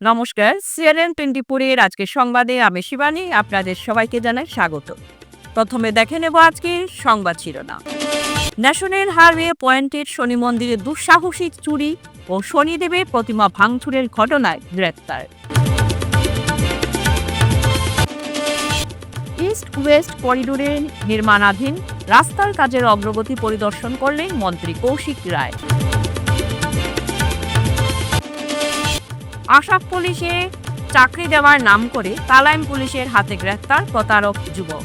নমস্কার CNN twenty ফোরের আজকের সংবাদে আমি শিবানী, আপনাদের সবাইকে জানাই স্বাগত। প্রথমে দেখে নেব আজকের সংবাদ শিরোনাম। ন্যাশনাল হাইওয়ে পয়েন্টের শনি মন্দিরে দুঃসাহসিক চুরি ও শনিদেবের প্রতিমা ভাঙচুরের ঘটনায় গ্রেপ্তার। ইস্ট ওয়েস্ট করিডোরের নির্মাণাধীন রাস্তার কাজের অগ্রগতি পরিদর্শন করলেন মন্ত্রী কৌশিক রায়। আসাম পুলিশে চাকরি দেওয়ার নাম করে তালাইম পুলিশের হাতে গ্রেফতার প্রতারক যুবক।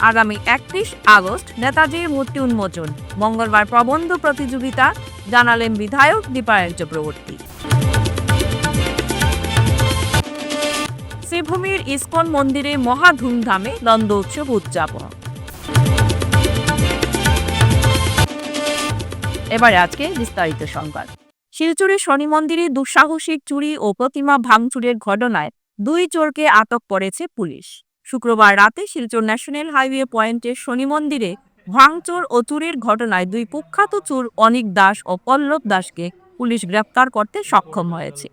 আগামী একত্রিশ আগস্ট নেতাজির মূর্তি উন্মোচন। মঙ্গলবার প্রবন্ধ প্রতিযোগিতা, জানালেন বিধায়ক দীপায়ন চক্রবর্তী। শ্রীভূমির ইস্কন মন্দিরে মহা ধুমধামে নন্দ উৎসব উদযাপন। এবারে আজকে বিস্তারিত সংবাদ। শিলচরের শনি মন্দিরে দুঃসাহসিক চুরি ও প্রতিমা ভাঙচুরের ঘটনায় দুই চোরকে আটক করেছে পুলিশ। শুক্রবার রাতে শিলচর ন্যাশনাল হাইওয়ে পয়েন্টের শনি মন্দিরে ভাঙচুর ও চুরির ঘটনায় দুই কুখ্যাত চোর অনিক দাস ও পল্লব দাসকে পুলিশ গ্রেপ্তার করতে সক্ষম হয়েছে।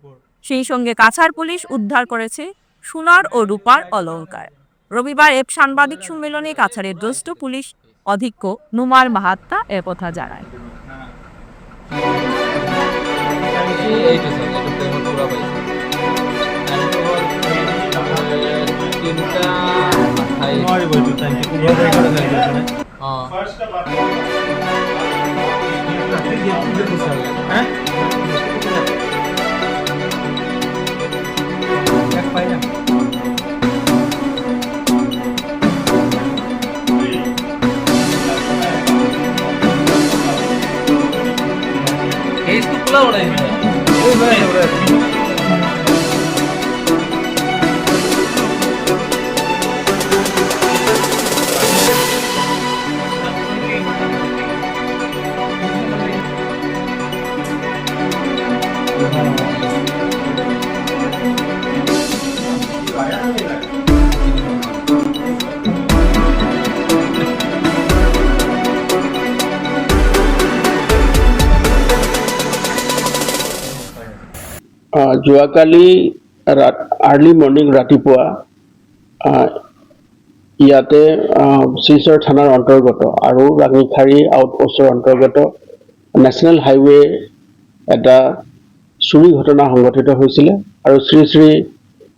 সেই সঙ্গে কাছাড় পুলিশ উদ্ধার করেছে সোনার ও রূপার অলংকার। রবিবার এক সাংবাদিক সম্মেলনে কাছাড়ের জ্যেষ্ঠ পুলিশ অধীক্ষ নুমার মাহাত্তা একথা জানায়। এইটো চাওক এইটো প্লেনত পুৰা পাইছে তিনিটা কেছটো যোৱাকালি আৰ্লি মৰ্ণিং ৰাতিপুৱা ইয়াতে শিলচৰ থানাৰ অন্তৰ্গত আৰু ৰাঙিখাৰী আউটপোষ্টৰ অন্তৰ্গত নেশ্যনেল হাইৱে এটা চুৰি ঘটনা সংঘটিত হৈছিলে আৰু শ্ৰী শ্ৰী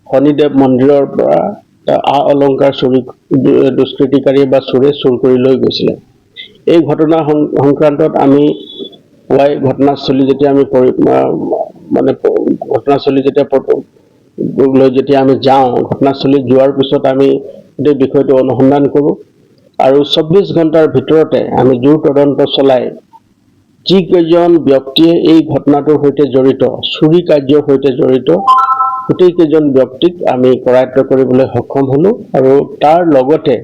শনিদেৱ মন্দিৰৰ পৰা আ অলংকাৰ চুৰি দু- দুষ্কৃতিকাৰী বা চোৰে চুৰ কৰি লৈ গৈছিলে। এই ঘটনা সংক্ৰান্তত আমি পুৱাই ঘটনাস্থলী যেতিয়া আমি মানে ঘটনাস্থলী যেতিয়া লৈ যেতিয়া আমি যাওঁ ঘটনাস্থলীত যোৱাৰ পিছত আমি গোটেই বিষয়টো অনুসন্ধান কৰোঁ। আৰু চৌব্বিছ ঘণ্টাৰ ভিতৰতে আমি জোৰ তদন্ত চলাই যিকেইজন ব্যক্তিয়ে এই ঘটনাটোৰ সৈতে জড়িত, চুৰি কাৰ্যৰ সৈতে জড়িত, গোটেইকেইজন ব্যক্তিক আমি কৰায়ত্ব কৰিবলৈ সক্ষম হ'লোঁ। আৰু তাৰ লগতে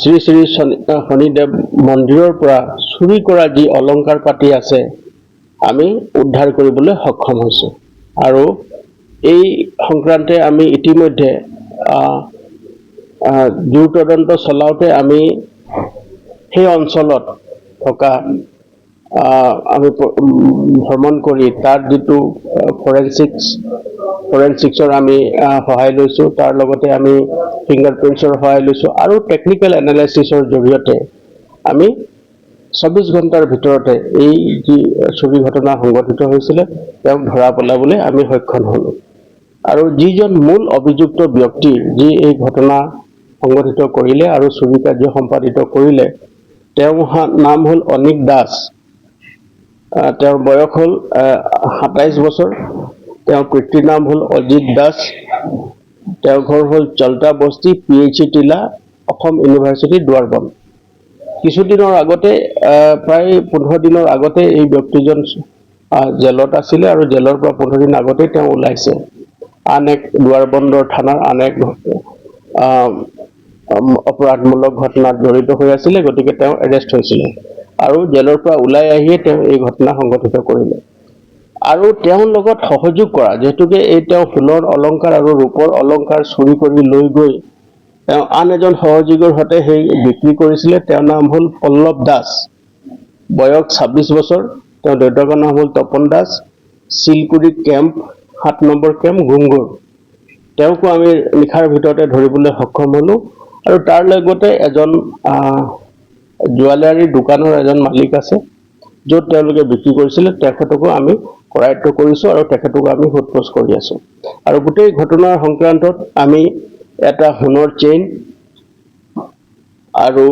শ্ৰী শ্ৰী শনি শনিদেৱ মন্দিৰৰ পৰা চুৰি কৰা যি অলংকাৰ পাতি আছে আমি উদ্ধাৰ কৰিবলৈ সক্ষম হৈছোঁ। আৰু এই সংক্ৰান্তে আমি ইতিমধ্যে আহ, তদন্ত চলাওঁতে আমি সেই অঞ্চলত থকা আমি ভ্ৰমণ কৰি তাত যিটো ফৰেনচিক্স ফৰেনচিক্সৰ আমি সহায় লৈছোঁ তাৰ লগতে আমি ফিংগাৰ প্ৰিণ্টছৰ সহায় লৈছোঁ আৰু টেকনিকেল এনালাইচিছৰ জৰিয়তে আমি চৌব্বিছ ঘণ্টাৰ ভিতৰতে এই যি চুৰি ঘটনা সংঘটিত হৈছিলে, তেওঁক ধৰা পেলাবলৈ আমি সক্ষম হ'লোঁ। আৰু যিজন মূল অভিযুক্ত ব্যক্তি যি এই ঘটনা সংঘটিত কৰিলে আৰু চুৰি কাৰ্য সম্পাদিত কৰিলে, তেওঁৰ নাম হ'ল অনিক দাস। তেওঁৰ বয়স হ'ল সাতাইছ বছৰ। তেওঁৰ পিতৃৰ নাম হ'ল অজিত দাস। তেওঁৰ ঘৰ হ'ল চল্টা বস্তি, পি এইচ ই টিলা, অসম ইউনিভাৰ্চিটি, দুৱাৰবন। কিছুদিনৰ আগতে প্ৰায় পোন্ধৰ দিনৰ আগতে এই ব্যক্তিজন জেলত আছিলে আৰু জেলৰ পৰা পোন্ধৰ দিন আগতেই তেওঁ ওলাইছে। আন এক দুৱাৰবন্দৰ থানাৰ আন এক অপৰাধমূলক ঘটনাত জড়িত হৈ আছিলে, গতিকে তেওঁ এৰেষ্ট হৈছিলে। আৰু জেলৰ পৰা ওলাই আহিয়ে তেওঁ এই ঘটনা সংঘটিত কৰিলে। আৰু তেওঁৰ লগত সহযোগ কৰা, যিহেতুকে এই তেওঁ সোণৰ অলংকাৰ আৰু ৰূপৰ অলংকাৰ চুৰি কৰি লৈ গৈ আন এজন সহযোগীৰ সৈতে সেই বিক্ৰী কৰিছিলে। তেওঁৰ নাম হ'ল পল্লৱ দাস। বয়স ছাব্বিছ বছৰ। তেওঁৰ দেউতাকৰ নাম হ'ল তপন দাস। চিলকুৰি কেম্প, সাত নম্বৰ কেম্প গুংগুৰ তেওঁকো আমি নিশাৰ ভিতৰতে ধৰিবলৈ সক্ষম হ'লোঁ। আৰু তাৰ লগতে এজন জুৱেলাৰী দোকানৰ এজন মালিক আছে, য'ত তেওঁলোকে বিক্ৰী কৰিছিলে। তেখেতকো আমি কৰায়ত্ব কৰিছোঁ আৰু তেখেতকো আমি সোধ-পোছ কৰি আছোঁ। আৰু গোটেই ঘটনাৰ সংক্ৰান্তত আমি এটা সোণৰ চেইন আৰু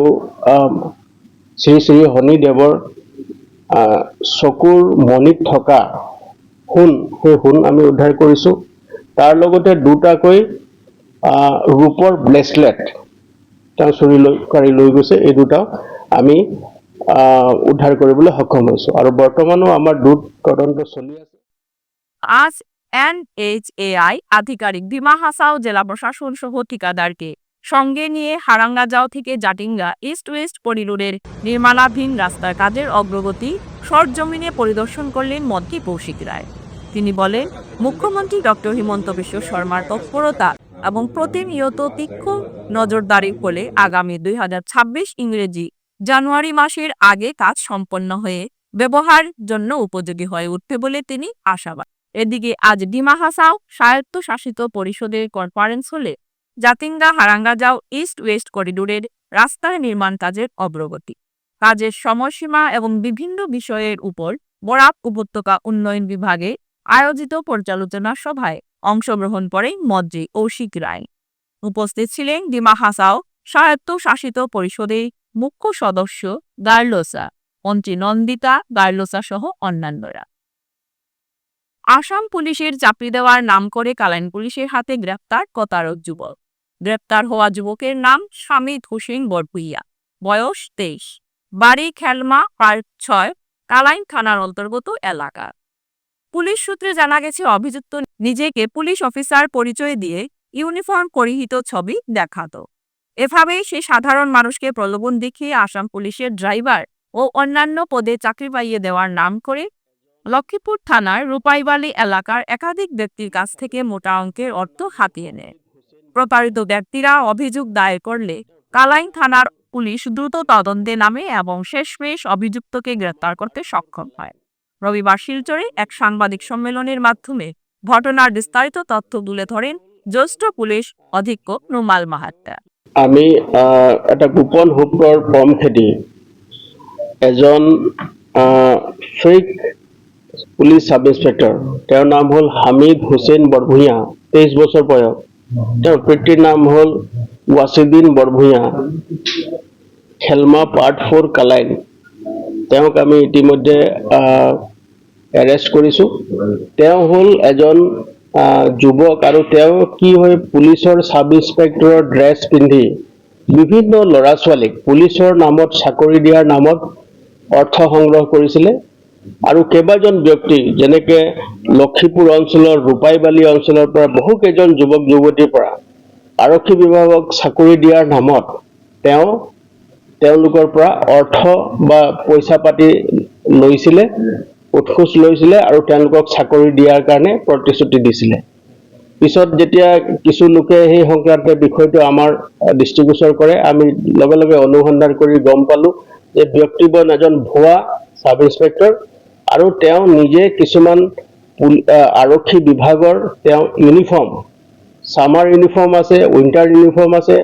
শ্ৰী শ্ৰী শনিদেৱৰ চকুৰ মণিত থকা সোণ, সেই সোণ আমি উদ্ধাৰ কৰিছোঁ। তাৰ লগতে দুটাকৈ ৰূপৰ ব্ৰেচলেট তেওঁ চুৰি লৈ কৰি লৈ গৈছে। এই দুটাও আমি উদ্ধাৰ কৰিবলৈ সক্ষম হৈছোঁ। আৰু বৰ্তমানো আমাৰ দুধ তদন্ত চলি আছে। আজ এনএইচএআই আধিকারিক ডিমা হাসাও, জেলা প্রশাসন সহ ঠিকাদারকে। সঙ্গে নিয়ে হারাঙ্গাজাও থেকে জাটিঙ্গা ইস্ট ওয়েস্ট করিডোরের নির্মাণাধীন রাস্তার কাজের অগ্রগতি সরজমিনে পরিদর্শন করলেন মন্ত্রী কৌশিক রায়। তিনি বলেন, মুখ্যমন্ত্রী ডক্টর হিমন্ত বিশ্ব শর্মার তৎপরতা এবং প্রতিনিয়ত তীক্ষ্ণ নজরদারির ফলে আগামী দুই হাজার ছাব্বিশ ইংরেজি জানুয়ারি মাসের আগে কাজ সম্পন্ন হয়ে ব্যবহার জন্য উপযোগী হয়ে উঠবে বলে তিনি আশাবাদ। এদিকে আজ ডিমা হাসাও স্বায়ত্তশাসিত পরিষদের কনফারেন্স হলে জাতিঙ্গা হারাঙ্গাজাও ইস্ট ওয়েস্ট করিডোরের রাস্তার নির্মাণ কাজের অগ্রগতি। কাজের সময়সীমা এবং বিভিন্ন বিষয়ের উপর বরাক উপত্যকা উন্নয়ন বিভাগে আয়োজিত পর্যালোচনা সভায় অংশগ্রহণ করেন মন্ত্রী কৌশিক রায়। উপস্থিত ছিলেন ডিমা হাসাও স্বায়ত্তশাসিত পরিষদের মুখ্য সদস্য গার্লোসা। মন্ত্রী নন্দিতা গার্লোসা সহ অন্যান্যরা। আসাম পুলিশের চাকরি দেওয়ার নাম করে কালাইন পুলিশের হাতে গ্রেপ্তার কতারক যুবক। গ্রেপ্তার হওয়া যুবকের নাম স্বামী হোসেন বরপুইয়া বয়স তেইশ। বাড়ি খেলমা পার্ক ছয়, কালাইন থানার অন্তর্গত এলাকা। পুলিশ সূত্রে জানা গেছে, অভিযুক্ত নিজেকে পুলিশ অফিসার পরিচয় দিয়ে ইউনিফর্ম পরিহিত ছবি দেখাত। এভাবেই সে সাধারণ মানুষকে প্রলোভন দেখিয়ে আসাম পুলিশের ড্রাইভার ও অন্যান্য পদে চাকরি পাইয়ে দেওয়ার নাম করে লক্ষ্মীপুর থানার রূপাইবালি এলাকার একাধিক ব্যক্তির কাছ থেকে মোটা অঙ্কের অর্থ হাতিয়ে নেয়। প্রতারিত ব্যক্তিরা অভিযোগ দায়ের করলে কালাইন থানার পুলিশ দ্রুত তদন্তে নামে এবং শেষমেশ অভিযুক্তকে গ্রেপ্তার করতে সক্ষম হয়। রবিবার শিলচরে এক সাংবাদিক সম্মেলনের মাধ্যমে ঘটনার বিস্তারিত তথ্য তুলে ধরেন জ্যেষ্ঠ পুলিশ অধীক্ষক নুমাল মাহাত্তা। আমি এটা গোপন সূত্ৰৰ পম খেদি এজন ফেক পুলিচ ছাব ইন্সপেক্টৰ তেওঁৰ নাম হ'ল হামিদ হুছেইন বৰভূঞা, তেইছ বছৰ বয়স। তেওঁৰ পিতৃৰ নাম হ'ল Wasiddin Barbhuiya. Khelma part four Kalain. তেওঁক আমি ইতিমধ্যে এৰেষ্ট কৰিছোঁ। তেওঁ হ'ল এজন যুৱক আৰু তেওঁ কি হয়, পুলিচৰ ছাব ইন্সপেক্টৰৰ ড্ৰেছ পিন্ধি বিভিন্ন ল'ৰা ছোৱালীক পুলিচৰ নামত চাকৰি দিয়াৰ নামত অৰ্থ সংগ্ৰহ কৰিছিলে। আৰু কেইবাজন ব্যক্তি যেনেকে লক্ষীপুৰ অঞ্চলৰ ৰূপাইবালি অঞ্চলৰ পৰা বহুকেইজন যুৱক যুৱতীৰ পৰা আৰক্ষী বিভাগক চাকৰি দিয়াৰ নামত তেওঁ তেওঁলোকৰ পৰা অৰ্থ বা পইচা পাতি লৈছিলে উৎখোজ লৈছিলে আৰু তেওঁলোকক চাকৰি দিয়াৰ কাৰণে প্ৰতিশ্ৰুতি দিছিলে। পিছত যেতিয়া কিছু লোকে সেই সংক্ৰান্ত বিষয়টো আমাৰ দৃষ্টিগোচৰ কৰে আমি লগে লগে অনুসন্ধান কৰি গম পালোঁ যে ব্যক্তিজন এজন ভুৱা ছাব ইন্সপেক্টৰ আৰু তেওঁ নিজে কিছুমান আৰক্ষী বিভাগৰ তেওঁ ইউনিফৰ্ম ছামাৰ ইউনিফৰ্ম আছে উইণ্টাৰ ইউনিফৰ্ম আছে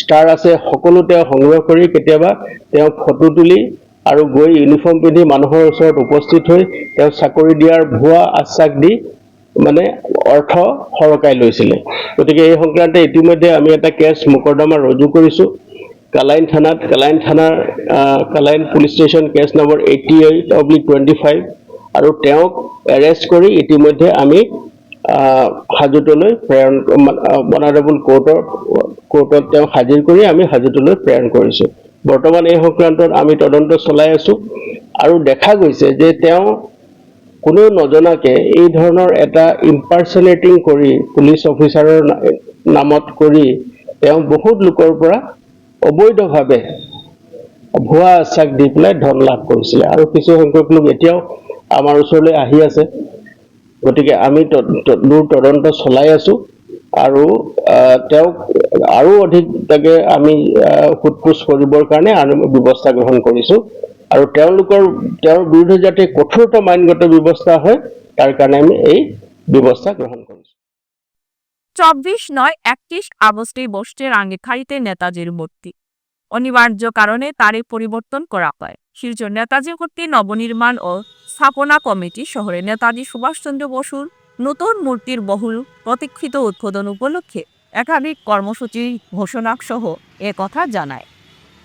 ষ্টাৰ আছে সকলো তেওঁ সংগ্ৰহ কৰি কেতিয়াবা তেওঁ ফটো তুলি আৰু গৈ ইউনিফৰ্ম পিন্ধি মানুহৰ ওচৰত উপস্থিত হৈ তেওঁ চাকৰি দিয়াৰ ভুৱা আশ্বাস দি মানে অৰ্থ সৰকাই লৈছিলে। গতিকে এই সংক্ৰান্তে ইতিমধ্যে আমি এটা কেছ মোকৰ্দমা ৰুজু কৰিছোঁ। কালাইন থানাত কালাইন থানাৰ Kalain police station case number eighty eight oblique twenty five আৰু তেওঁক এৰেষ্ট কৰি ইতিমধ্যে আমি হাজোতলৈ প্ৰেৰণ বনাৰেবল কোৰ্টৰ কোৰ্টত তেওঁক হাজিৰ কৰি আমি হাজোতলৈ প্ৰেৰণ কৰিছোঁ। বৰ্তমান এই সংক্ৰান্তত আমি তদন্ত চলাই আছোঁ আৰু দেখা গৈছে যে তেওঁ কোনেও নজনাকে এই ধৰণৰ এটা ইম্পাৰ্চনেটিং কৰি পুলিচ অফিচাৰৰ নামত কৰি তেওঁ বহুত লোকৰ পৰা অবৈধভাৱে ভুৱা আশ্বাস দি পেলাই ধন লাভ কৰিছিলে। আৰু কিছু সংখ্যক লোক এতিয়াও আমাৰ ওচৰলৈ আহি আছে। গতিকে আমি দূৰ তদন্ত চলাই আছোঁ। আৰু তেওঁক আৰু অধিক তাকে আমি সোধ পোছ কৰিবৰ কাৰণে আৰু ব্যৱস্থা গ্ৰহণ কৰিছোঁ। আৰু তেওঁলোকৰ, তেওঁৰ বিৰুদ্ধে যাতে কঠোৰতম আইনগত ব্যৱস্থা হয়, তাৰ কাৰণে আমি এই ব্যৱস্থা গ্ৰহণ কৰিছোঁ। চব্বিশ নয়, একত্রিশ আগস্টে বসছে রাঙ্গিখাড়িতে নেতাজির মূর্তি। অনিবার্য কারণে তারে পরিবর্তন করা হয়। শিলচর নেতাজি কর্তৃক নবনির্মাণ ও স্থাপনা কমিটি শহরে নেতাজি সুভাষচন্দ্র বসুর নতুন মূর্তির বহুল প্রতীক্ষিত উদ্বোধন উপলক্ষে একাধিক কর্মসূচি ঘোষণা সহ এ কথা জানায়।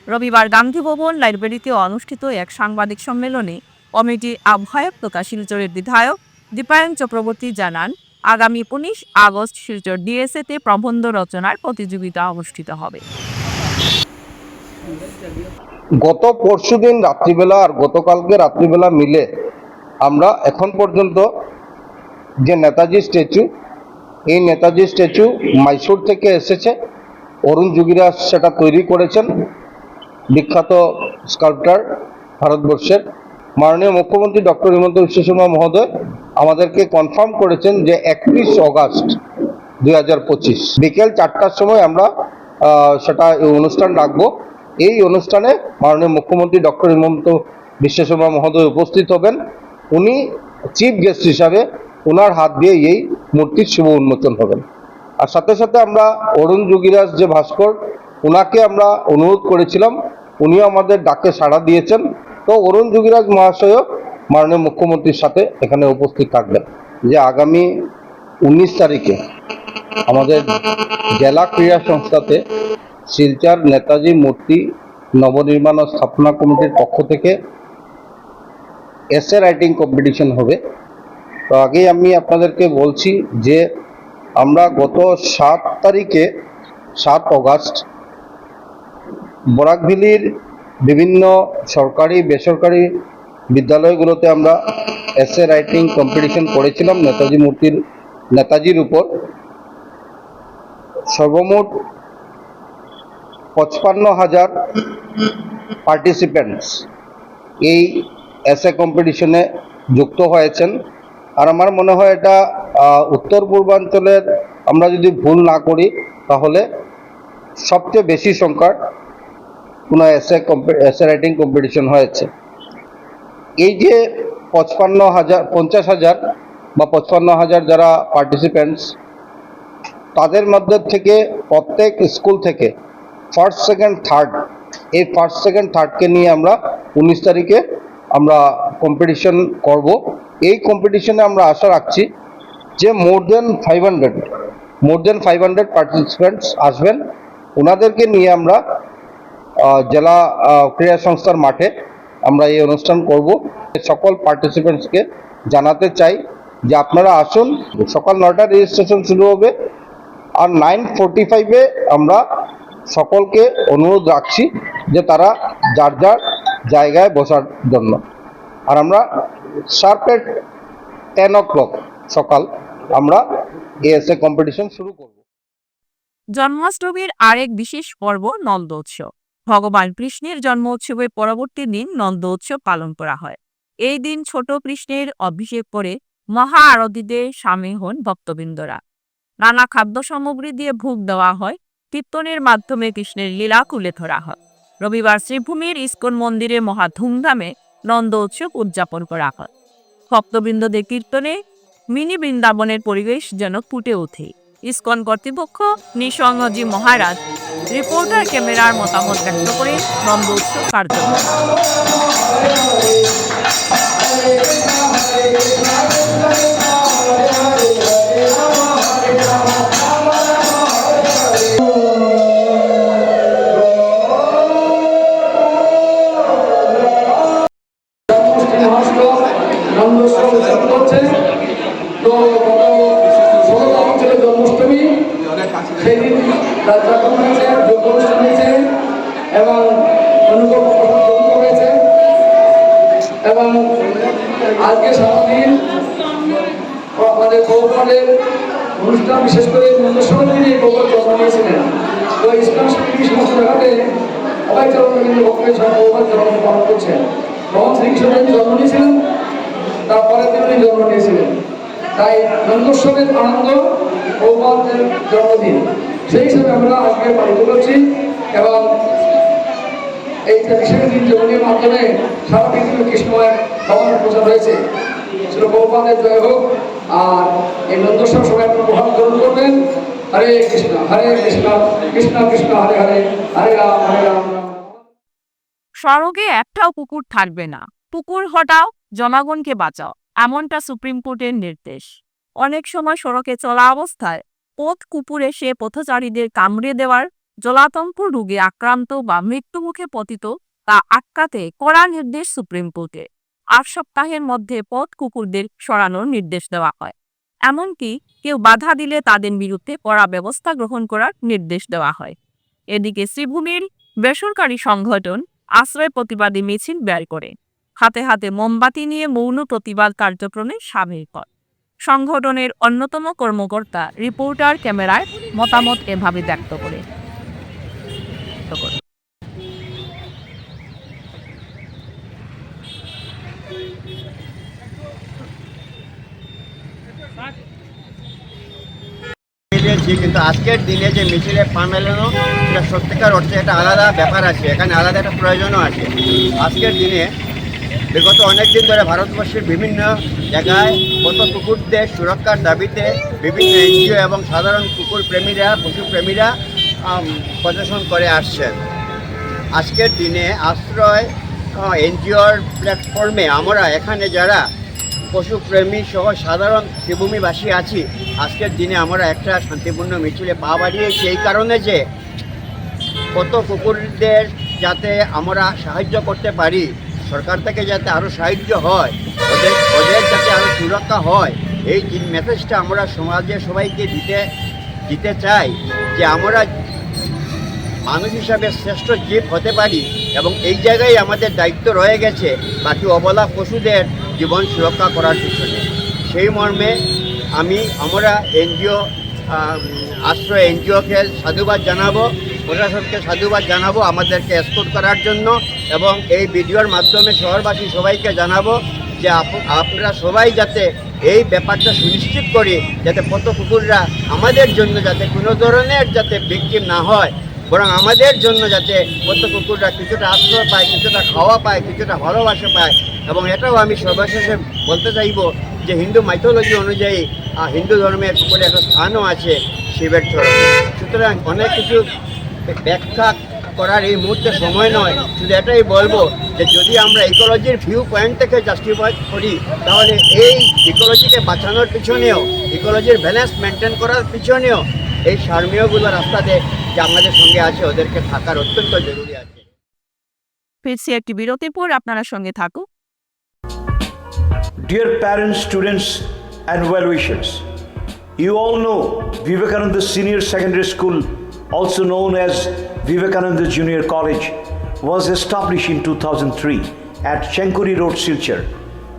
রবিবার গান্ধী ভবন লাইব্রেরিতে অনুষ্ঠিত এক সাংবাদিক সম্মেলনে কমিটির আহ্বায়ক তথা শিলচরের বিধায়ক দীপায়ন চক্রবর্তী জানান আগামী উনিশ আগস্ট শিলচর ডিএসএতে প্রবন্ধ রচনার প্রতিযোগিতা অনুষ্ঠিত হবে। গত পরশুদিন রাত্রিবেলা আর গতকালকে রাত্রিবেলা মিলে আমরা এখন পর্যন্ত যে নেতাজি স্ট্যাচু, এই নেতাজি স্ট্যাচু মাইসুর থেকে এসেছে। অরুণ যুগিরাজ সেটা তৈরি করেছেন। বিখ্যাত স্কাল্পটার, ভারতবর্ষের। মাননীয় মুখ্যমন্ত্রী ডক্টর হিমন্ত বিশ্ব শর্মা মহোদয় আমাদেরকে কনফার্ম করেছেন যে একত্রিশ অগাস্ট দুই হাজার পঁচিশ বিকেল চারটার সময় আমরা সেটা অনুষ্ঠান রাখব। এই অনুষ্ঠানে মাননীয় মুখ্যমন্ত্রী ডক্টর হিমন্ত বিশ্ব শর্মা মহোদয় উপস্থিত হবেন। উনি চিফ গেস্ট হিসাবে ওনার হাত দিয়ে এই মূর্তির শুভ উন্মোচন হবেন। আর সাথে সাথে আমরা অরুণ যোগীরাজ যে ভাস্কর ওনাকে আমরা অনুরোধ করেছিলাম, উনিও আমাদের ডাকে সাড়া দিয়েছেন। তো অরুণ যোগীরাজ মহাশয়ও মাননীয় মুখ্যমন্ত্রীর সাথে এখানে উপস্থিত থাকবেন যে আগামী উনিশ তারিখে আমাদের জেলা ক্রীড়া সংস্থাতে শিলচর নেতাজি মূর্তি নবনির্মাণ ও স্থাপনা কমিটির পক্ষ থেকে এসে রাইটিং কম্পিটিশন হবে। তো আগেই আমি আপনাদেরকে বলছি যে আমরা গত সাত তারিখে, সাত অগাস্ট, বরাকভিলির বিভিন্ন সরকারি, বেসরকারি বিদ্যালয়গুলোতে আমরা এসে রাইটিং কম্পিটিশন করেছিলাম নেতাজি মূর্তির, নেতাজির উপর। সর্বমোট পঁচপান্ন হাজার পার্টিসিপেন্টস এই এসএ কম্পিটিশনে যুক্ত হয়েছেন। আর আমার মনে হয় এটা উত্তর পূর্বাঞ্চলের আমরা যদি ভুল না করি, তাহলে সবচেয়ে বেশি সংখ্যার কোনো এসএ এসএ রাইটিং কম্পিটিশন হয়েছে। এই যে পঁচপান্ন হাজার, পঞ্চাশ হাজার বা পঁচপান্ন হাজার যারা পার্টিসিপেন্টস তাদের মধ্যে থেকে প্রত্যেক স্কুল থেকে ফার্স্ট সেকেন্ড থার্ড এই ফার্স্ট সেকেন্ড থার্ডকে নিয়ে আমরা উনিশ তারিখে আমরা কম্পিটিশন করব। এই কম্পিটিশনে আমরা আশা রাখছি যে more than five hundred more than five hundred participants আসবেন। ওনাদেরকে নিয়ে আমরা জেলা ক্রীড়া সংস্থার মাঠে আমরা এই অনুষ্ঠান করব। সকল পার্টিসিপেন্টসকে জানাতে চাই যে আপনারা আসুন, সকাল নয়টা রেজিস্ট্রেশন শুরু হবে আর নাইন ফোরটি ফাইভে আমরা সকলকে অনুরোধ রাখছি যে তারা যার যার জায়গায় বসার জন্য। আর আমরা শার্পেট টেন ও ক্লক সকাল আমরা এএসএ কম্পিটিশন শুরু করব। জন্মাষ্টমীর আরেক বিশেষ পর্ব নন্দ উৎসব ভগবান কৃষ্ণের জন্ম উৎসবের পরবর্তী দিন নন্দ উৎসব পালন করা হয়। এই দিন ছোট কৃষ্ণের অভিষেক করে মহা আরতিতে সামিল হন ভক্তবৃন্দরা। নানা খাদ্য সামগ্রী দিয়ে ভোগ দেওয়া হয়, কীর্তনের মাধ্যমে কৃষ্ণের লীলা তুলে ধরা হয়। রবিবার শ্রীভূমির ইস্কন মন্দিরে মহা ধুমধামে নন্দ উৎসব উদযাপন করা হয়। ভক্তবৃন্দদের কীর্তনে মিনি বৃন্দাবনের পরিবেশ যেন ফুটে ওঠে। ইস্কন কর্তৃপক্ষ নিঃসঙ্গজি মহারাজ রিপোর্টার ক্যামেরার মতামত ব্যক্ত করে নন্দ উৎসব কার্যক্রম রাজযাপন হয়েছে যোগ অনুষ্ঠান হয়েছে এবং অনুভব হয়েছে এবং আজকে অনুষ্ঠান বিশেষ করে দিনে গোপাল জন্ম নিয়েছিলেন তো ইসলাম শিল্পী সমস্ত জায়গাতে সব গোপাল জন্ম পালন করছেন ভগবান শ্রীকৃষ্ণ জন্ম নিয়েছিলেন তারপরে তিনি জন্ম নিয়েছিলেন তাই নন্দস্বামীর আনন্দ গোপালের জন্মদিন। সেই হিসাবে আমরা আজকে পালিত করছি এবং এই বিশেষ মাধ্যমে সারা পৃথিবী কৃষ্ণময় ভগবানের প্রচার হয়েছে। ছিল জয় হোক, আর এই নন্দস্বর সবাই গ্রহণ করবেন। হরে কৃষ্ণ হরে কৃষ্ণ কৃষ্ণ কৃষ্ণ, হরে হরে হরে রাম হরে রাম। সড়কে একটাও পুকুর থাকবে না। পুকুর হটাও, জনগণকে বাঁচাও, এমনটা সুপ্রিম কোর্টের নির্দেশ। অনেক সময় সড়কে চলা অবস্থায় পথ কুকুর সে পথচারীদের কামড়ে দেওয়ার জলাতঙ্ক রোগে আক্রান্ত বা মৃত্যুমুখে পতিত তা আটকাতে কড়া নির্দেশ সুপ্রিম কোর্টে। আট সপ্তাহের মধ্যে পথ কুকুরদের সরানোর নির্দেশ দেওয়া হয়। এমনকি কেউ বাধা দিলে তাদের বিরুদ্ধে কড়া ব্যবস্থা গ্রহণ করার নির্দেশ দেওয়া হয়। এদিকে শ্রীভূমির বেসরকারি সংগঠন আশ্রয় প্রতিবাদী মিছিল ব্যয় করে। হাতে হাতে মোমবাতি নিয়ে মৌন প্রতিবাদ কার্যক্রমে সামিল হয়। সংগঠনের অন্যতম কর্মকর্তা, রিপোর্টার ক্যামেরায় মতামত এভাবে ব্যক্ত করে। কিন্তু আজকের দিনে যে মিছিলে পা মেলানো, এটা সত্যিকার অর্থে একটা আলাদা ব্যাপার আছে। এখানে আলাদা একটা প্রয়োজনও আছে। আজকের দিনে বিগত অনেক দিন ধরে ভারতবর্ষের বিভিন্ন জায়গায় কত কুকুরদের সুরক্ষার দাবিতে বিভিন্ন এনজিও এবং সাধারণ কুকুর প্রেমীরা পশু প্রেমীরা প্রদর্শন করে আসছেন। আজকের দিনে আশ্রয় এনজিওর প্ল্যাটফর্মে আমরা এখানে যারা পশুপ্রেমী সহ সাধারণ শ্রীভূমিবাসী আছি, আজকের দিনে আমরা একটা শান্তিপূর্ণ মিছিলে পা বাড়িয়েছি এই কারণে যে কত কুকুরদের যাতে আমরা সাহায্য করতে পারি। সরকার থেকে যাতে আরও সাহায্য হয়, ওদের ওদের যাতে আরও সুরক্ষা হয়, এই মেসেজটা আমরা সমাজে সবাইকে দিতে দিতে চাই যে আমরা মানুষ হিসাবে শ্রেষ্ঠ জীব হতে পারি এবং এই জায়গায় আমাদের দায়িত্ব রয়ে গেছে বাকি অবলা পশুদের জীবন সুরক্ষা করার পিছনে। সেই মর্মে আমি, আমরা এনজিও আশ্রয় এনজিওকে সাধুবাদ জানাব। প্রশাসনকে সাধুবাদ জানাব, আমাদেরকে এসকোট করার জন্য এবং এই ভিডিওর মাধ্যমে শহরবাসী সবাইকে জানাব যে আপ- আপনারা সবাই যাতে এই ব্যাপারটা সুনিশ্চিত করি, যাতে পথ কুকুররা আমাদের জন্য যাতে কোনো ধরনের যাতে বিক্রিম না হয়, বরং আমাদের জন্য যাতে পথ কুকুররা কিছুটা আশ্রয় পায়, কিছুটা খাওয়া পায়, কিছুটা ভালোবাসা পায়। এবং এটাও আমি সর্বশেষে বলতে চাইব যে হিন্দু মাইথোলজি অনুযায়ী হিন্দু ধর্মের কুকুরের একটা স্থানও আছে শিবের চরণে। সুতরাং অনেক কিছু ব্যাখ্যা করার এই মুহূর্তে সময় নয়। শুধু এটাই বলব যে যদি আমরা ইকোলজির ভিউ পয়েন্ট থেকে জাস্টিফাই করি তাহলে এই ইকোলজিকে বাঁচানোর পিছনেও ইকোলজির ব্যালেন্স মেনটেন করার পিছনেও এই সার্মীয়গুলো রাস্তাতে যে আমাদের সঙ্গে আছে ওদেরকে থাকার অত্যন্ত জরুরি আছে। ফিরছি একটি বিরতির পর আপনারা সঙ্গে থাকুক Dear parents, students, and well wishers, you all know Vivekananda Senior Secondary School, also known as Vivekananda Junior College, was established in 2003 at Chenkuri Road, Silchar,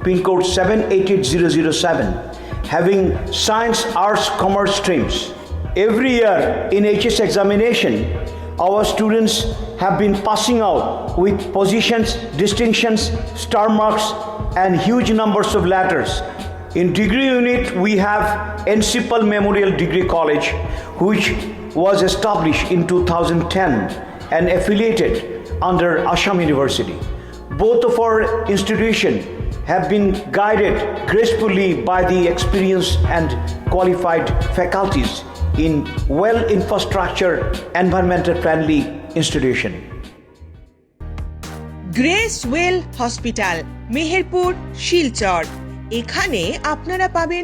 pin code 788007, having science, arts, commerce streams. Every year in HS examination, our students have been passing out with positions, distinctions, star marks, and huge numbers of letters. In degree unit, we have Encipal Memorial Degree College, which was established in 2010 and affiliated under Assam University. Both of our institutions have been guided gracefully by the experienced and qualified faculties in well infrastructure environmental friendly institution grace well hospital Meherpur Silchar এখানে আপনারা পাবেন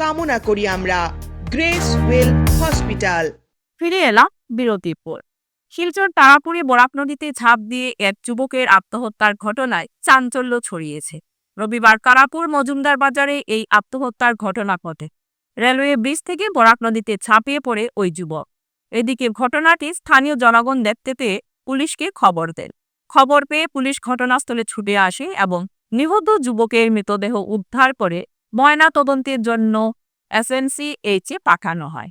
কামনা করি আমরা। Grace Well hospital. ফিরে এলাম বিরতির পর শিলচর তারাপুরে বরাক নদীতে ঝাঁপ দিয়ে এক যুবকের আত্মহত্যার ঘটনায় চাঞ্চল্য ছড়িয়েছে। রবিবার কারাপুর মজুমদার বাজারে এই আত্মহত্যার ঘটনা ঘটে। রেলওয়ে ব্রিজ থেকে বরাক নদীতে ঝাঁপিয়ে পড়ে ওই যুবক। এদিকে ঘটনাটি স্থানীয় জনগণ দেখতে পেয়ে পুলিশকে খবর দেন। খবর পেয়ে পুলিশ ঘটনাস্থলে ছুটে আসে এবং নিহত যুবকের মৃতদেহ উদ্ধার করে ময়না তদন্তের জন্য এসএনসি এইচে পাঠানো হয়।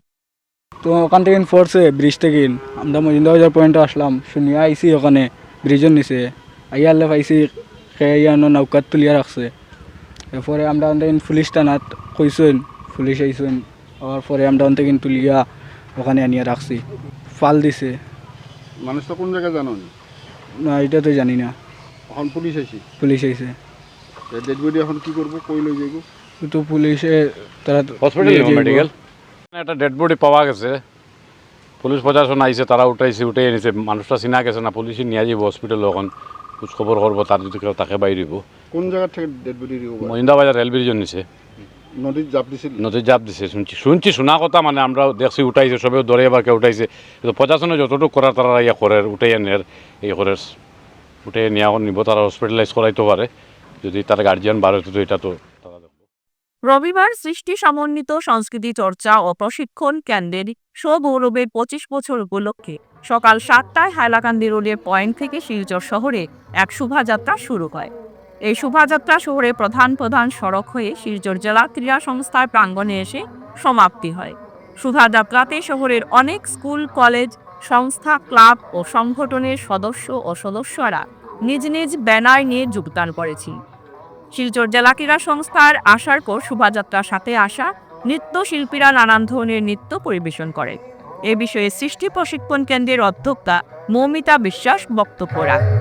তো ওখান থেকে ফোর্সে ব্রিজ থেকে আমরা মজিন্দা বাজার পয়েন্টে আসলাম। শুনিয়া আইসি ওখানে ব্রিজের নিচে। আইয়ালে পাইছি খেয়ানো নৌকাত তুলিয়া রাখছে। এরপরে আমরা ওখান পুলিশ থানাত কইসেন পুলিশ আইসেন। আর পরে আমরা ওখান থেকে তুলিয়া ওখানে আনিয়া রাখছি। ফাল দিছে। মানুষটা কোন জায়গায় জানো না এটা তো জানি না। এখন পুলিশ আইছি? পুলিশ আইছে। ডেড বডি এখন কি করব? কই লই যাইব? তো পুলিশে তারা হসপিটাল মেডিকেল একটা ডেড বডি পাওয়া গেছে। পুলিশ প্রশাসন আইছে তারা উঠাইছে উঠে এনেছে মানুষটা চিনা গেছে না পুলিশে নিয়ে যাব হসপিটাল এখন। খোঁজ খবর করব তার যদি কেউ তাকে বাইরে দিব কোন জায়গা থেকে ডেড বডি রিকভার মহিন্দা বাজার রেল ব্রিজের নিচে। নদীর জাপ দিছিল? নদীর জাপ দিছে শুনছি। শুনছি শোনা কথা মানে আমরা দেখছি উঠাইছে সবে ধরে এবার কেউ উঠাইছে। কিন্তু প্রশাসনে যতটুকু করার তারা ইয়া করে উঠে নের এই করে উঠে নিয়ে নিব তারা হসপিটালাইজ করাইতে পারে যদি তার গার্জিয়ান বার হতো তো এটা তো। রবিবার সৃষ্টি সমন্বিত সংস্কৃতি চর্চা ও প্রশিক্ষণ কেন্দ্রের সৌগৌরবের পঁচিশ বছর উপলক্ষে সকাল সাতটায় হাইলাকান্দি রোডের পয়েন্ট থেকে শিলচর শহরে এক শোভাযাত্রা শুরু হয়। এই শোভাযাত্রা শহরে প্রধান প্রধান সড়ক হয়ে শিলচর জেলা ক্রীড়া সংস্থার প্রাঙ্গণে এসে সমাপ্তি হয়। শোভাযাত্রাতে শহরের অনেক স্কুল, কলেজ, সংস্থা, ক্লাব ও সংগঠনের সদস্য ও সদস্যরা নিজ নিজ ব্যানার নিয়ে যোগদান করেছিল শিলচর জেলা ক্রীড়া সংস্থার আসার পর শোভাযাত্রার সাথে আসা নৃত্যশিল্পীরা নানান ধরনের নৃত্য পরিবেশন করে। এ বিষয়ে সৃষ্টি প্রশিক্ষণ কেন্দ্রের অধ্যক্ষা মৌমিতা বিশ্বাস বক্তব্য রাখেন।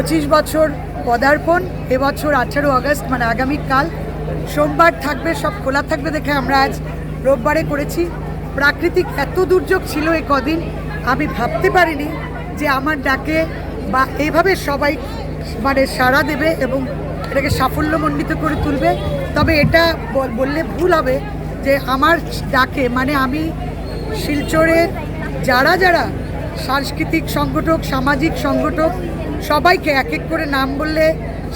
পঁচিশ বছর পদার্পণ, এবছর আঠারো আগস্ট মানে আগামীকাল। সোমবার থাকবে, সব খোলা থাকবে দেখে আমরা আজ রোববারে করেছি। প্রাকৃতিক এত দুর্যোগ ছিল এই কদিন, আমি ভাবতে পারিনি যে আমার ডাকে বা এইভাবে সবাই মানে সাড়া দেবে এবং এটাকে সাফল্যমণ্ডিত করে তুলবে। তবে এটা বললে ভুল হবে যে আমার ডাকে মানে আমি শিলচরের যারা যারা সাংস্কৃতিক সংগঠক, সামাজিক সংগঠক সবাইকে এক এক করে নাম বললে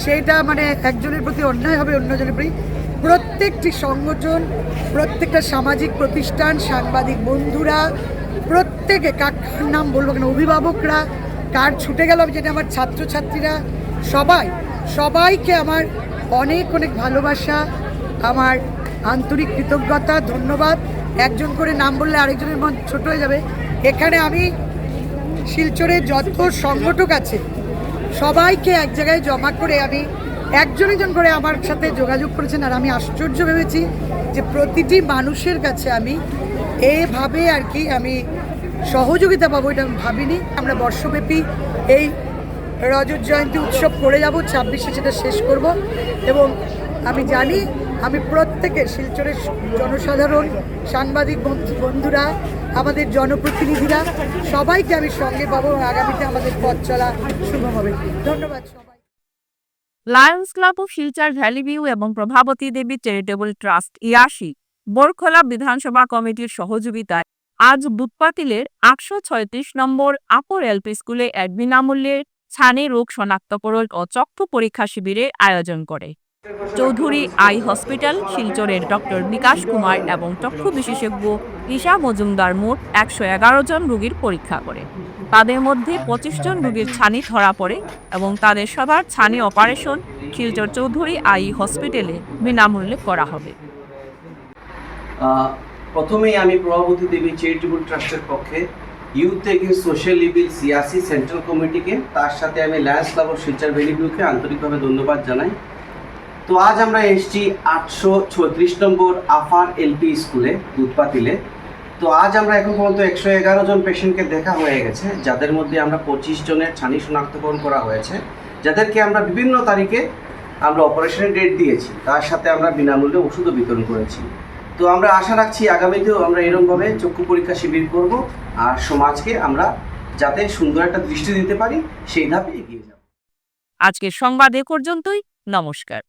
সেইটা মানে একজনের প্রতি অন্যায় হবে, অন্যজনের প্রতি। প্রত্যেকটি সংগঠন, প্রত্যেকটা সামাজিক প্রতিষ্ঠান, সাংবাদিক বন্ধুরা, প্রত্যেকে কার নাম বলব কেন, অভিভাবকরা, কার ছুটে গেল, যেটা আমার ছাত্রছাত্রীরা, সবাই, সবাইকে আমার অনেক অনেক ভালোবাসা, আমার আন্তরিক কৃতজ্ঞতা, ধন্যবাদ। একজন করে নাম বললে আরেকজনের মন ছোট হয়ে যাবে। এখানে আমি শিলচরে যত সংগঠক আছে সবাইকে এক জায়গায় জমা করে আমি একজন একজন করে আমার সাথে যোগাযোগ করেছেন আর আমি আশ্চর্য ভেবেছি যে প্রতিটি মানুষের কাছে আমি এভাবে আর কি আমি সহযোগিতা পাবো এটা আমি ভাবিনি। আমরা বর্ষব্যাপী এই রজত জয়ন্তী উৎসব করে যাব, ছাব্বিশে সেটা শেষ করব এবং আমি জানি আমি প্রত্যেকের শিলচরের জনসাধারণ, সাংবাদিক বন্ধুরা, আমাদের জনপ্রতিনিধিরা, সবাইকে আমি সঙ্গে পাবো এবং আগামীতে আমাদের পথ চলা শুভ হবে। ধন্যবাদ Lions Club of Silchar Valley View এবং Prabhabati Devi Charitable Trust YASE Borkhola বিধানসভা কমিটির সহযোগিতায় আজ দুধপাতিলের আটশো ছয়ত্রিশ নম্বর আপর এলপি স্কুলে এক বিনামূল্যের ছানি রোগ শনাক্তকরণ ও চক্ষু পরীক্ষা শিবিরের আয়োজন করে। চৌধুরী আই হসপিটাল, শিলচরের ডক্টর বিকাশ কুমার এবং চক্ষু বিশেষজ্ঞ ঈশা মজুমদার মোট একশো এগারো জন রোগীর পরীক্ষা করে। তাদের মধ্যে পঁচিশ জন রোগীর ছানি ধরা পড়ে এবং তাদের সবার ছানি অপারেশন শিলচর চৌধুরী আই হসপিটালে বিনামূল্যে করা হবে। প্রথমেই আমি প্রভাবতী দেবী চ্যারিটেবল ট্রাস্টের পক্ষে Youth Against Social Evil YASE central কমিটিকে তার সাথে আমি লায়ন্স ক্লাব অফ শিলচর ভ্যালিগুলোকে আন্তরিকভাবে ধন্যবাদ জানাই। তো আজ আমরা এসেছি আটশো ছত্রিশ নম্বর আফার এলপি স্কুলে দুধপাতিলে তো আজ আমরা এখন পর্যন্ত একশো এগারো জন পেশেন্টকে দেখা হয়ে গেছে, যাদের মধ্যে আমরা পঁচিশ জনের ছানি শনাক্তকরণ করা হয়েছে। যাদেরকে আমরা বিভিন্ন তারিখে আমরা অপারেশনের ডেট দিয়েছি, তার সাথে আমরা বিনামূল্যে ওষুধও বিতরণ করেছি। তো আমরা আশা রাখছি আগামীতেও আমরা এরকমভাবে চক্ষু পরীক্ষা শিবির করব, আর সমাজকে আমরা যাতে সুন্দর একটা দৃষ্টি দিতে পারি, সেই ধাপে এগিয়ে যাব। আজকের সংবাদ এ পর্যন্তই, নমস্কার।